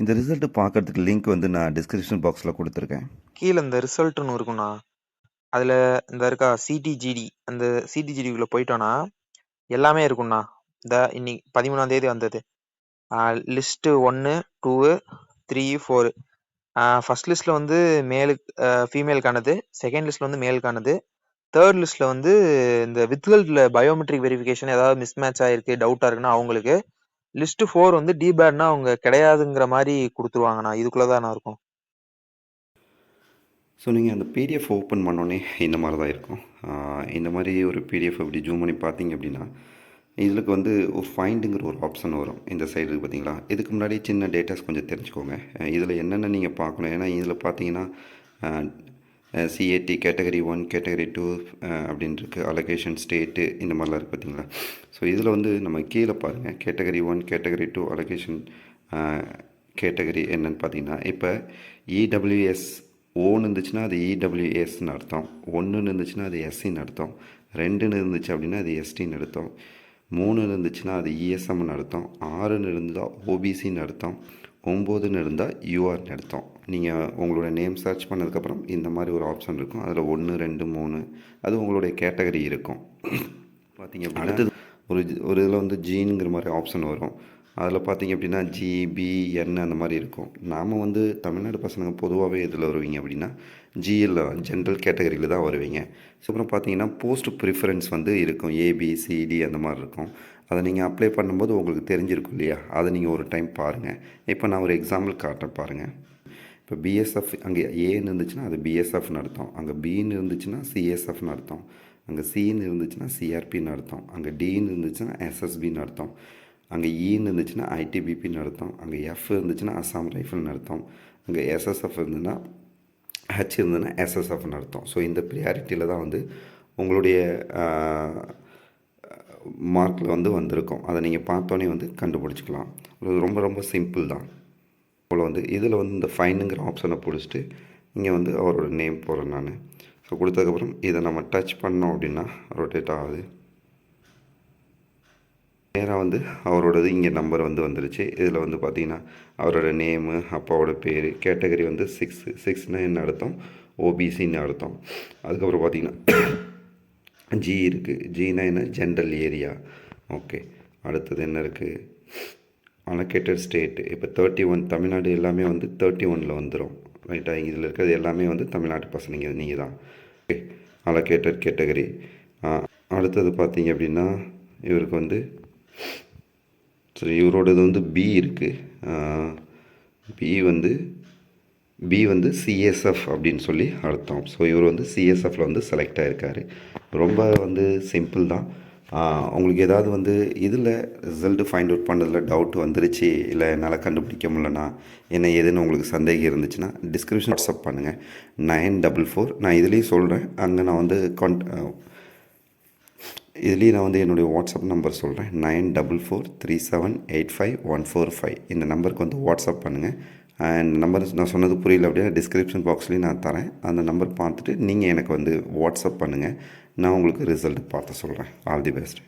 இந்த ரிசல்ட்டு பார்க்கறதுக்கு லிங்க் வந்து நான் டிஸ்கிரிப்ஷன் பாக்ஸில் கொடுத்துருக்கேன். கீழே இந்த ரிசல்ட்னு இருக்கும்ண்ணா. அதில் இந்த இருக்கா சிடிஜிடி அந்த சிடிஜிடிக்குள்ளே போயிட்டோன்னா எல்லாமே இருக்கும்ண்ணா. இந்த இன்னைக்கு பதிமூணாம் தேதி வந்தது. லிஸ்ட்டு ஒன்று டூவு த்ரீ ஃபோரு ஃபர்ஸ்ட் லிஸ்ட்டில் வந்து மேலுக்கு ஃபீமேலுக்கானது செகண்ட் லிஸ்ட்டில் வந்து மேலுக்கானது தேர்ட் லிஸ்ட்டில் வந்து இந்த வித்கல்டில் பயோமெட்ரிக் வெரிஃபிகேஷன் ஏதாவது மிஸ் மேட்ச் ஆகிருக்கு டவுட்டாக இருக்குன்னா அவங்களுக்கு லிஸ்ட்டு ஃபோர் வந்து டி பேட்னா அவங்க கிடையாதுங்கிற மாதிரி கொடுத்துருவாங்கண்ணா. இதுக்குள்ளே தான் இருக்கும். ஸோ நீங்கள் அந்த பிடிஎஃப் ஓப்பன் பண்ணோன்னே இந்த மாதிரி தான் இருக்கும் இந்த மாதிரி ஒரு பிடிஎஃப் இப்படி ஜூம் பண்ணி பார்த்தீங்க அப்படின்னா இதுக்கு வந்து ஒரு ஃபைண்டுங்கிற ஒரு ஆப்ஷன் வரும் இந்த சைடு பார்த்தீங்களா? இதுக்கு முன்னாடி சின்ன டேட்டாஸ் கொஞ்சம் தெரிஞ்சுக்கோங்க. இதில் என்னென்ன நீங்கள் பார்க்கணும்? ஏன்னா இதில் பார்த்தீங்கன்னா CAT category one category two அப்படின்னு இருக்குது அலகேஷன் ஸ்டேட்டு இந்த மாதிரிலாம் இருக்குது பார்த்தீங்களா? ஸோ இதில் வந்து நம்ம கீழே பாருங்கள் category one category two allocation category என்னன்னு பார்த்தீங்கன்னா இப்போ இடபிள்யூஎஸ் ஓன்னு இருந்துச்சுன்னா அது இடபிள்யூஎஸ்ன்னு அர்த்தம். ஒன்றுன்னு இருந்துச்சுன்னா அது எஸ்சின்னு அர்த்தம். ரெண்டுன்னு இருந்துச்சு அப்படின்னா அது எஸ்டின்னு அர்த்தம். மூணுன்னு இருந்துச்சுன்னா அது இஎஸ்எம்னு அர்த்தம். ஆறுன்னு இருந்தால் ஓபிசின்னு அர்த்தம். ஒம்போதுன்னு இருந்தால் யூஆர்னு அர்த்தம். நீங்கள் உங்களோட நேம் சர்ச் பண்ணதுக்கப்புறம் இந்த மாதிரி ஒரு ஆப்ஷன் இருக்கும். அதில் ஒன்று ரெண்டு மூணு அது உங்களுடைய கேட்டகரி இருக்கும். பார்த்தீங்க அப்படின்னா அடுத்தது ஒரு ஒரு இதில் வந்து ஜீனுங்கிற மாதிரி ஆப்ஷன் வரும். அதில் பார்த்தீங்க அப்படின்னா ஜிபிஎன் அந்த மாதிரி இருக்கும். நாம் வந்து தமிழ்நாடு பசங்க பொதுவாகவே இதில் வருவீங்க அப்படின்னா ஜிஎல் ஜென்ரல் கேட்டகரியில் தான் வருவீங்க. ஸோ அப்புறம் பார்த்தீங்கன்னா போஸ்ட் ப்ரிஃபரன்ஸ் வந்து இருக்கும். ஏபிசிடி அந்த மாதிரி இருக்கும். அதை நீங்கள் அப்ளை பண்ணும்போது உங்களுக்கு தெரிஞ்சிருக்கும் இல்லையா? அதை நீங்கள் ஒரு டைம் பாருங்கள் இப்போ நான் ஒரு எக்ஸாம்பிள் காட்டுறேன் பாருங்கள் இப்போ பிஎஸ்எஃப் அங்கே ஏன்னு இருந்துச்சுன்னா அது பிஎஸ்எஃப்னு அர்த்தம். அங்கே பின்னு இருந்துச்சுன்னா சிஎஸ்எஃப்னு அர்த்தம். அங்கே சின்னு இருந்துச்சுன்னா சிஆர்பின்னு அர்த்தம். அங்கே டின்னு இருந்துச்சுன்னா எஸ்எஸ்பின்னு அர்த்தம். அங்கே ஈன்னு இருந்துச்சுன்னா ஐடிபிபின்னு அர்த்தம். அங்கே எஃப் இருந்துச்சுன்னா அசாம் ரைஃபிள்னு அர்த்தம். அங்கே எஸ்எஸ்எஃப் இருந்ததுன்னா ஹச் இருந்ததுன்னா எஸ்எஸ்எஃப்னு அர்த்தம். ஸோ இந்த ப்ரியாரிட்டியில் தான் வந்து உங்களுடைய மார்க்கில் வந்து வந்திருக்கும். அதை நீங்கள் பார்த்தோன்னே வந்து கண்டுபிடிச்சிக்கலாம். ரொம்ப ரொம்ப சிம்பிள் தான். போல் வந்து இதில் வந்து இந்த ஃபைனுங்கிற ஆப்ஷனை பிடிச்சிட்டு இங்கே வந்து அவரோட நேம் போடுறேன் நான். ஸோ கொடுத்ததுக்கப்புறம் இதை நம்ம டச் பண்ணோம் அப்படின்னா ரொட்டேட் ஆகுது. நேராக வந்து அவரோடது இங்கே நம்பர் வந்து வந்துருச்சு. இதில் வந்து பார்த்தீங்கன்னா அவரோட நேமு அப்பாவோட பேர் கேட்டகரி வந்து சிக்ஸ் சிக்ஸ்னா என்ன அர்த்தம்? ஓபிசின்னு அர்த்தம். அதுக்கப்புறம் பார்த்தீங்கன்னா ஜி இருக்குது ஜினா என்ன? ஜென்ரல் ஏரியா ஓகே அடுத்தது என்ன இருக்குது அலோகேட்டட் ஸ்டேட் இப்போ தேர்ட்டி ஒன் தமிழ்நாடு எல்லாமே வந்து தேர்ட்டி ஒனில் வந்துடும் ரைட்டா இதில் இருக்கிறது எல்லாமே வந்து தமிழ்நாட்டு பசங்க நீங்கள் தான் ஓகே அலோகேட்டட் கேட்டகரி அடுத்தது பார்த்தீங்க அப்படின்னா இவருக்கு வந்து ஸோ இவரோடது வந்து பி இருக்குது பி வந்து பி வந்து சிஎஸ்எஃப் அப்படின்னு சொல்லி அர்த்தம். ஸோ இவர் வந்து சிஎஸ்எஃப்ல வந்து செலக்ட் ஆகிருக்காரு ரொம்ப வந்து சிம்பிள் தான். உங்களுக்கு ஏதாவது வந்து இதில் ரிசல்ட்டு ஃபைண்ட் அவுட் பண்ணதில் டவுட் வந்துருச்சு இல்லை என்னால் கண்டுபிடிக்க முடிலனா என்ன ஏதுன்னு உங்களுக்கு சந்தேகம் இருந்துச்சுன்னா டிஸ்கிரிப்ஷன் வாட்ஸ்அப் பண்ணுங்கள் நைன் டபுள் ஃபோர் நான் இதுலேயும் சொல்கிறேன் அங்கே நான் வந்து கான்ட் இதுலேயும் நான் வந்து என்னுடைய வாட்ஸ்அப் நம்பர் சொல்கிறேன் nine double four three seven eight five one four five இந்த நம்பருக்கு வந்து வாட்ஸ்அப் பண்ணுங்கள் அண்ட் நம்பர் நான் சொன்னது புரியல அப்படின்னா டிஸ்கிரிப்ஷன் பாக்ஸ்லேயும் நான் தரேன். அந்த நம்பர் பார்த்துட்டு நீங்கள் எனக்கு வந்து வாட்ஸ்அப் பண்ணுங்கள் நான் உங்களுக்கு ரிசல்ட் பார்த்து சொல்கிறேன் ஆல் தி பெஸ்ட்